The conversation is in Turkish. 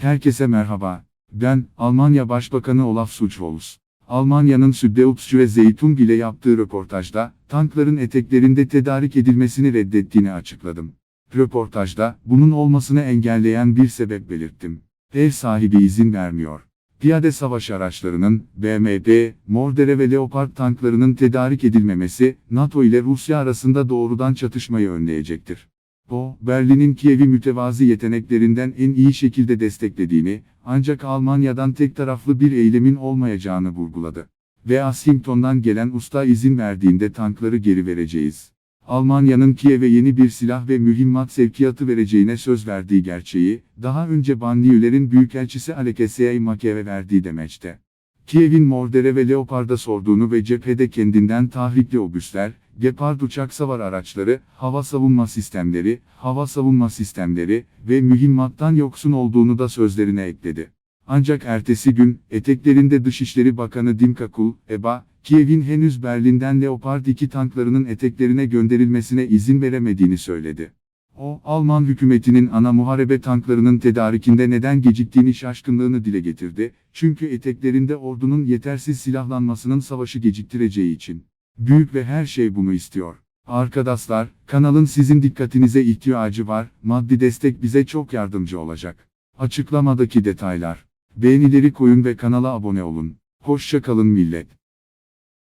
Herkese merhaba. Ben, Almanya Başbakanı Olaf Scholz. Almanya'nın Süddeutsche ve Zeytun ile yaptığı röportajda, tankların eteklerinde tedarik edilmesini reddettiğini açıkladım. Röportajda, bunun olmasını engelleyen bir sebep belirttim. Ev sahibi izin vermiyor. Piyade savaş araçlarının, BMP, Mordere ve Leopard tanklarının tedarik edilmemesi, NATO ile Rusya arasında doğrudan çatışmayı önleyecektir. O, Berlin'in Kiev'i mütevazi yeteneklerinden en iyi şekilde desteklediğini, ancak Almanya'dan tek taraflı bir eylemin olmayacağını vurguladı. Ve Washington'dan gelen usta izin verdiğinde tankları geri vereceğiz. Almanya'nın Kiev'e yeni bir silah ve mühimmat sevkiyatı vereceğine söz verdiği gerçeği, daha önce Banliyülerin Büyükelçisi Aleksey Makev'e verdiği demeçte. Kiev'in Mordere ve Leopard'a sorduğunu ve cephede kendinden tahrikli obüsler, Gepard uçak savar araçları, hava savunma sistemleri, hava savunma sistemleri ve mühimmattan yoksun olduğunu da sözlerine ekledi. Ancak ertesi gün, eteklerinde Dışişleri Bakanı Dimkakul, EBA, Kiev'in henüz Berlin'den Leopard 2 tanklarının eteklerine gönderilmesine izin veremediğini söyledi. O, Alman hükümetinin ana muharebe tanklarının tedarikinde neden geciktiğini şaşkınlığını dile getirdi, çünkü eteklerinde ordunun yetersiz silahlanmasının savaşı geciktireceği için. Büyük ve her şey bunu istiyor. Arkadaşlar, kanalın sizin dikkatinize ihtiyacı var, maddi destek bize çok yardımcı olacak. Açıklamadaki detaylar. Beğenileri koyun ve kanala abone olun. Hoşça kalın millet.